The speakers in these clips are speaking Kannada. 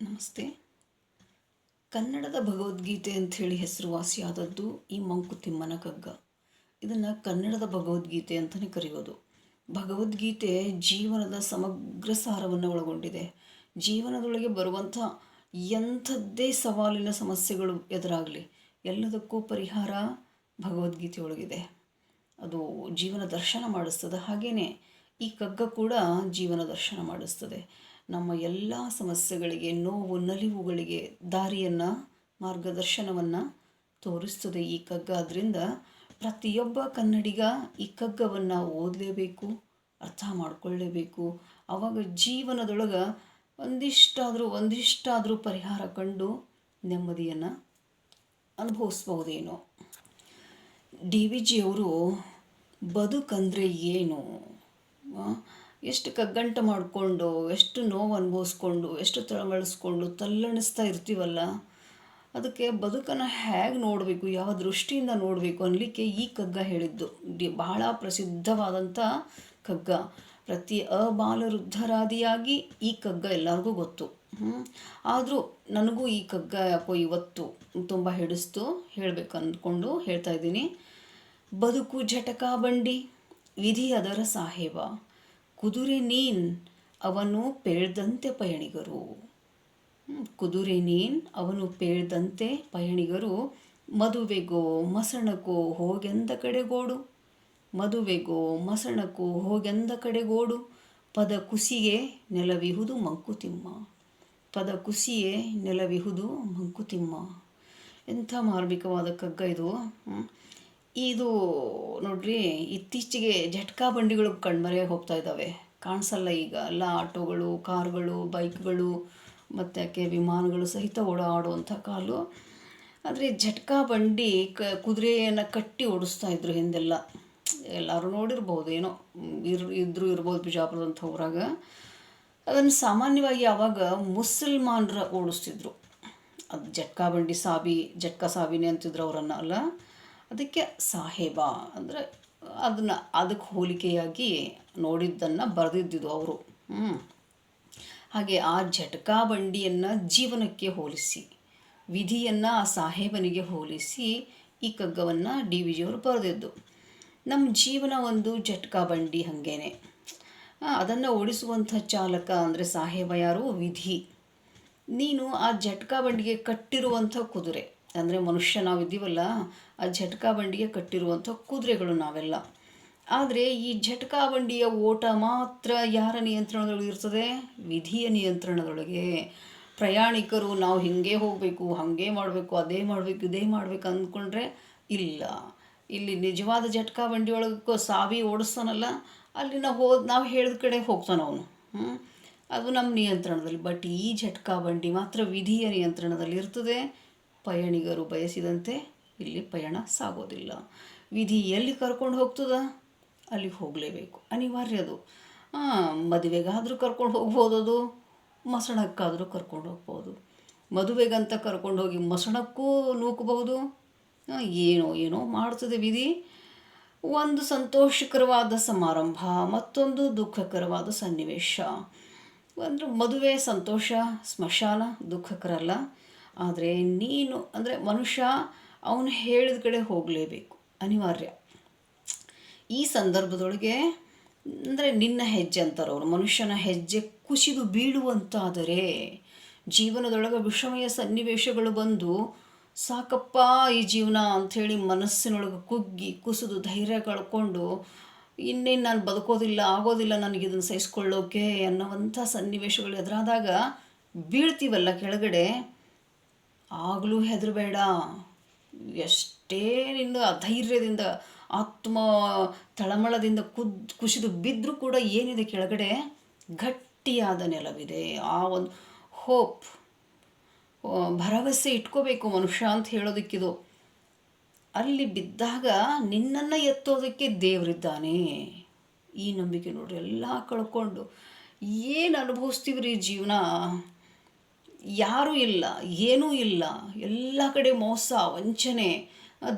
ನಮಸ್ತೆ. ಕನ್ನಡದ ಭಗವದ್ಗೀತೆ ಅಂಥೇಳಿ ಹೆಸರುವಾಸಿಯಾದದ್ದು ಈ ಮಂಕುತಿಮ್ಮನ ಕಗ್ಗ. ಇದನ್ನು ಕನ್ನಡದ ಭಗವದ್ಗೀತೆ ಅಂತಲೇ ಕರೆಯೋದು. ಭಗವದ್ಗೀತೆ ಜೀವನದ ಸಮಗ್ರ ಸಾರವನ್ನು ಒಳಗೊಂಡಿದೆ. ಜೀವನದೊಳಗೆ ಬರುವಂಥ ಎಂಥದ್ದೇ ಸವಾಲಿನ ಸಮಸ್ಯೆಗಳು ಎದುರಾಗಲಿ, ಎಲ್ಲದಕ್ಕೂ ಪರಿಹಾರ ಭಗವದ್ಗೀತೆಯೊಳಗಿದೆ. ಅದು ಜೀವನ ದರ್ಶನ ಮಾಡಿಸ್ತದೆ. ಹಾಗೆಯೇ ಈ ಕಗ್ಗ ಕೂಡ ಜೀವನ ದರ್ಶನ ಮಾಡಿಸ್ತದೆ. ನಮ್ಮ ಎಲ್ಲ ಸಮಸ್ಯೆಗಳಿಗೆ, ನೋವು, ನಲಿವುಗಳಿಗೆ ದಾರಿಯನ್ನು, ಮಾರ್ಗದರ್ಶನವನ್ನು ತೋರಿಸ್ತದೆ ಈ ಕಗ್ಗ. ಆದ್ದರಿಂದ ಪ್ರತಿಯೊಬ್ಬ ಕನ್ನಡಿಗ ಈ ಕಗ್ಗವನ್ನು ಓದಲೇಬೇಕು, ಅರ್ಥ ಮಾಡಿಕೊಳ್ಳೇಬೇಕು ಆವಾಗ ಜೀವನದೊಳಗೆ ಒಂದಿಷ್ಟಾದರೂ ಒಂದಿಷ್ಟಾದರೂ ಪರಿಹಾರ ಕಂಡು ನೆಮ್ಮದಿಯನ್ನು ಅನುಭವಿಸ್ಬಹುದೇನೋ. ಡಿ ವಿ ಜಿಯವರು ಬದುಕಂದರೆ ಏನು? ಎಷ್ಟು ಕಗ್ಗಂಟು ಮಾಡಿಕೊಂಡು, ಎಷ್ಟು ನೋವು ಅನುಭವಿಸ್ಕೊಂಡು, ಎಷ್ಟು ತಳಮಳಿಸ್ಕೊಂಡು ತಲ್ಲಣಿಸ್ತಾ ಇರ್ತೀವಲ್ಲ, ಅದಕ್ಕೆ ಬದುಕನ್ನು ಹೇಗೆ ನೋಡಬೇಕು, ಯಾವ ದೃಷ್ಟಿಯಿಂದ ನೋಡಬೇಕು ಅನ್ನಲಿಕ್ಕೆ ಈ ಕಗ್ಗ ಹೇಳಿದ್ದು. ಡಿ, ಬಹಳ ಪ್ರಸಿದ್ಧವಾದಂಥ ಕಗ್ಗ. ಪ್ರತಿ ಅಬಾಲವೃದ್ಧರಾದಿಯಾಗಿ ಈ ಕಗ್ಗ ಎಲ್ಲರಿಗೂ ಗೊತ್ತು. ಆದರೂ ನನಗೂ ಈ ಕಗ್ಗ ಯಾಕೋ ಇವತ್ತು ತುಂಬ ಹಿಡಿಸ್ತು ಹೇಳಬೇಕು ಅಂದ್ಕೊಂಡು ಹೇಳ್ತಾ ಇದ್ದೀನಿ. ಬದುಕು ಜಟಕಾ ಬಂಡಿ, ವಿಧಿ ಅದರ ಸಾಹೇಬ. ಕುದುರೆ ನೀನ್ ಅವನು ಪೇಳ್ದಂತೆ ಪಯಣಿಗರು. ಕುದುರೆ ನೀನ್ ಅವನು ಪೇಳ್ದಂತೆ ಪಯಣಿಗರು. ಮದುವೆಗೋ ಮಸಣಕೋ ಹೋಗೆಂದ ಕಡೆಗೋಡು. ಮದುವೆಗೋ ಮಸಣಕೋ ಹೋಗೆಂದ ಕಡೆಗೋಡು. ಪದ ಕುಸಿಗೆ ನೆಲವಿಹುದು ಮಂಕುತಿಮ್ಮ. ಪದ ಕುಸಿಯೇ ನೆಲವಿಹುದು ಮಂಕುತಿಮ್ಮ. ಎಂಥ ಮಾರ್ಮಿಕವಾದ ಕಗ್ಗ ಇದು. ಇದು ನೋಡ್ರಿ ಇತ್ತೀಚೆಗೆ ಜಟ್ಕಾ ಬಂಡಿಗಳು ಕಣ್ಮರೆಯಾಗಿ ಹೋಗ್ತಾ ಇದ್ದಾವೆ ಕಾಣಿಸಲ್ಲ ಈಗ. ಎಲ್ಲ ಆಟೋಗಳು, ಕಾರುಗಳು, ಬೈಕ್ಗಳು, ಮತ್ತು ಯಾಕೆ ವಿಮಾನಗಳು ಸಹಿತ ಓಡಾಡುವಂಥ ಕಾಲು. ಆದರೆ ಜಟ್ಕಾ ಬಂಡಿ ಕ, ಕುದುರೆಯನ್ನು ಕಟ್ಟಿ ಓಡಿಸ್ತಾ ಇದ್ರು ಹಿಂದೆಲ್ಲ. ಎಲ್ಲರೂ ನೋಡಿರ್ಬೋದು ಏನೋ, ಇರ್, ಇದ್ರೂ ಇರ್ಬೋದು ಬಿಜಾಪುರದಂಥ ಊರಾಗ. ಅದನ್ನು ಸಾಮಾನ್ಯವಾಗಿ ಆವಾಗ ಮುಸಲ್ಮಾನರ ಓಡಿಸ್ತಿದ್ರು. ಅದು ಜಟ್ಕಾ ಬಂಡಿ ಸಾಬಿ, ಜಟ್ಕಾ ಸಾಬಿನೇ ಅಂತಿದ್ರು ಅವರನ್ನು, ಅಲ್ಲ? ಅದಕ್ಕೆ ಸಾಹೇಬ ಅಂದರೆ ಅದನ್ನು ಅದಕ್ಕೆ ಹೋಲಿಕೆಯಾಗಿ ನೋಡಿದ್ದನ್ನು ಬರೆದಿದ್ದಿದ್ದು ಅವರು. ಹ್ಞೂ ಹಾಗೆ ಆ ಜಟಕಾ ಬಂಡಿಯನ್ನು ಜೀವನಕ್ಕೆ ಹೋಲಿಸಿ, ವಿಧಿಯನ್ನು ಆ ಸಾಹೇಬನಿಗೆ ಹೋಲಿಸಿ ಈ ಕಗ್ಗವನ್ನು ಡಿ ವಿ ಜಿಯವರು ಬರೆದಿದ್ದು. ನಮ್ಮ ಜೀವನ ಒಂದು ಜಟಕಾ ಬಂಡಿ ಹಾಗೇನೆ. ಅದನ್ನು ಓಡಿಸುವಂಥ ಚಾಲಕ ಅಂದರೆ ಸಾಹೇಬ ಯಾರು? ವಿಧಿ. ನೀನು ಆ ಜಟಕಾ ಬಂಡಿಗೆ ಕಟ್ಟಿರುವಂಥ ಕುದುರೆ. ಅಂದರೆ ಮನುಷ್ಯ ನಾವಿದ್ದೀವಲ್ಲ ಆ ಝಟ್ಕಾ ಬಂಡಿಗೆ ಕಟ್ಟಿರುವಂಥ ಕುದುರೆಗಳು ನಾವೆಲ್ಲ. ಆದರೆ ಈ ಝಟ್ಕಾ ಬಂಡಿಯ ಓಟ ಮಾತ್ರ ಯಾರ ನಿಯಂತ್ರಣದೊಳಗೆ ಇರ್ತದೆ? ವಿಧಿಯ ನಿಯಂತ್ರಣದೊಳಗೆ. ಪ್ರಯಾಣಿಕರು ನಾವು ಹಿಂಗೆ ಹೋಗಬೇಕು, ಹಾಗೆ ಮಾಡಬೇಕು, ಅದೇ ಮಾಡಬೇಕು, ಇದೇ ಮಾಡಬೇಕು ಅಂದ್ಕೊಂಡ್ರೆ ಇಲ್ಲ. ಇಲ್ಲಿ ನಿಜವಾದ ಝಟ್ಕಾ ಬಂಡಿಯೊಳಗೆ ಸಾವಿ ಓಡಿಸ್ತಾನಲ್ಲ ಅಲ್ಲಿ ನಾವು ಹೋದ್ ನಾವು ಹೇಳಿದ ಕಡೆ ಹೋಗ್ತಾನೆ ಅವನು. ಅದು ನಮ್ಮ ನಿಯಂತ್ರಣದಲ್ಲಿ. ಬಟ್ ಈ ಝಟ್ಕಾ ಬಂಡಿ ಮಾತ್ರ ವಿಧಿಯ ನಿಯಂತ್ರಣದಲ್ಲಿ ಇರ್ತದೆ ಪಯಣಿಗರು ಬಯಸಿದಂತೆ ಇಲ್ಲಿ ಪಯಣ ಸಾಗೋದಿಲ್ಲ. ವಿಧಿ ಎಲ್ಲಿ ಕರ್ಕೊಂಡು ಹೋಗ್ತದ? ಅಲ್ಲಿಗೆ ಹೋಗಲೇಬೇಕು. ಅನಿವಾರ್ಯ ಅದು. ಮದುವೆಗಾದರೂ ಕರ್ಕೊಂಡು ಹೋಗ್ಬೋದು ಅದು. ಮಸಣಕ್ಕಾದರೂ ಕರ್ಕೊಂಡು ಹೋಗ್ಬೋದು. ಮದುವೆಗಂತ ಕರ್ಕೊಂಡು ಹೋಗಿ ಮಸಣಕ್ಕೂ ನೂಕಬಹುದು? ಏನೋ ಏನೋ ಮಾಡ್ತದೆ ವಿಧಿ. ಒಂದು ಸಂತೋಷಕರವಾದ ಸಮಾರಂಭ, ಮತ್ತೊಂದು ದುಃಖಕರವಾದ ಸನ್ನಿವೇಶ. ಅಂದರೆ ಮದುವೆ, ಸಂತೋಷ, ಸ್ಮಶಾನ ದುಃಖಕರಲ್ಲ. ಆದರೆ ನೀನು, ಅಂದರೆ ಮನುಷ್ಯ ಅವನು ಹೇಳಿದ ಕಡೆ ಹೋಗಲೇಬೇಕು, ಅನಿವಾರ್ಯ. ಈ ಸಂದರ್ಭದೊಳಗೆ, ಅಂದರೆ ನಿನ್ನ ಹೆಜ್ಜೆ ಅಂತಾರೆ ಅವರು ಮನುಷ್ಯನ ಹೆಜ್ಜೆ ಕುಸಿದು ಬೀಳುವಂತಾದರೆ ಜೀವನದೊಳಗೆ ವಿಷಮಯ ಸನ್ನಿವೇಶಗಳು ಬಂದು ಸಾಕಪ್ಪ ಈ ಜೀವನ ಅಂಥೇಳಿ ಮನಸ್ಸಿನೊಳಗೆ ಕುಗ್ಗಿ, ಕುಸಿದು ಧೈರ್ಯ ಕಳ್ಕೊಂಡು ಇನ್ನೇನು ನಾನು ಬದುಕೋದಿಲ್ಲ, ಆಗೋದಿಲ್ಲ ನನಗೆ ಇದನ್ನು ಸಹಿಸ್ಕೊಳ್ಳೋಕೆ ಅನ್ನೋವಂಥ ಸನ್ನಿವೇಶಗಳು ಎದುರಾದಾಗ ಬೀಳ್ತೀವಲ್ಲ ಕೆಳಗಡೆ. ಆಗಲೂ ಹೆದರಬೇಡ. ಎಷ್ಟೇ ನಿಂದ ಧೈರ್ಯದಿಂದ ಆತ್ಮ ತಳಮಳದಿಂದ ಕುದ್, ಕುಸಿದು ಬಿದ್ದರೂ ಕೂಡ ಏನಿದೆ ಕೆಳಗಡೆ? ಗಟ್ಟಿಯಾದ ನೆಲವಿದೆ. ಆ ಒಂದು ಹೋಪ್ ಭರವಸೆ ಇಟ್ಕೋಬೇಕು ಮನುಷ್ಯ ಅಂತ ಹೇಳೋದಕ್ಕಿದು. ಅಲ್ಲಿ ಬಿದ್ದಾಗ ನಿನ್ನನ್ನು ಎತ್ತೋದಕ್ಕೆ ದೇವರಿದ್ದಾನೆ. ಈ ನಂಬಿಕೆ ನೋಡ್ರಿ, ಎಲ್ಲ ಕಳ್ಕೊಂಡು ಏನು ಅನುಭವಿಸ್ತೀವಿ ರೀ ಜೀವನ? ಯಾರೂ ಇಲ್ಲ, ಏನೂ ಇಲ್ಲ. ಎಲ್ಲ ಕಡೆ ಮೋಸ, ವಂಚನೆ,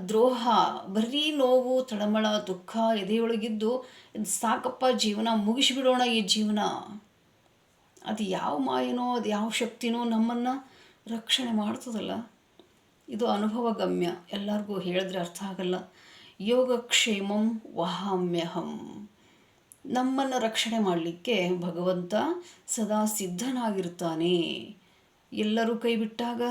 ದ್ರೋಹ, ಬರೀ ನೋವು, ತಳಮಳ, ದುಃಖ, ಎದೆಯೊಳಗಿದ್ದು ಸಾಕಪ್ಪ ಜೀವನ, ಮುಗಿಸಿಬಿಡೋಣ ಈ ಜೀವನ. ಅದು ಯಾವ ಮಾಯನೋ, ಅದು ಯಾವ ಶಕ್ತಿನೋ ನಮ್ಮನ್ನು ರಕ್ಷಣೆ ಮಾಡ್ತದಲ್ಲ. ಇದು ಅನುಭವ ಗಮ್ಯ. ಎಲ್ಲರಿಗೂ ಹೇಳಿದ್ರೆ ಅರ್ಥ ಆಗಲ್ಲ. ಯೋಗಕ್ಷೇಮಂ ವಹಾಮ್ಯಹಂ. ನಮ್ಮನ್ನು ರಕ್ಷಣೆ ಮಾಡಲಿಕ್ಕೆ ಭಗವಂತ ಸದಾ ಸಿದ್ಧನಾಗಿರ್ತಾನೆ. ಎಲ್ಲರೂ ಕೈ ಬಿಟ್ಟಾಗ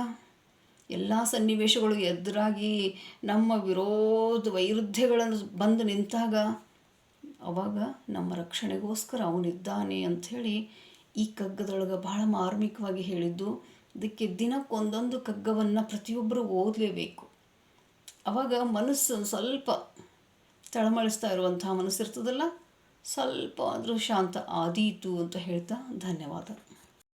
ಎಲ್ಲ ಸನ್ನಿವೇಶಗಳು ಎದುರಾಗಿ ನಮ್ಮ ವಿರೋಧ ವೈರುಧ್ಯಗಳನ್ನು ಬಂದು ನಿಂತಾಗ ಅವಾಗ ನಮ್ಮ ರಕ್ಷಣೆಗೋಸ್ಕರ ಅವನಿದ್ದಾನೆ ಅಂಥೇಳಿ ಈ ಕಗ್ಗದೊಳಗೆ ಬಹಳ ಮಾರ್ಮಿಕವಾಗಿ ಹೇಳಿದ್ದು. ಅದಕ್ಕೆ ದಿನಕ್ಕೊಂದೊಂದು ಕಗ್ಗವನ್ನು ಪ್ರತಿಯೊಬ್ಬರು ಓದಲೇಬೇಕು. ಅವಾಗ ಮನಸ್ಸು ಸ್ವಲ್ಪ ತಳಮಳಿಸ್ತಾ ಇರುವಂತಹ ಮನಸ್ಸಿರ್ತದಲ್ಲ, ಸ್ವಲ್ಪ ಆದರೂ ಶಾಂತ ಆದೀತು ಅಂತ ಹೇಳ್ತಾ ಧನ್ಯವಾದ.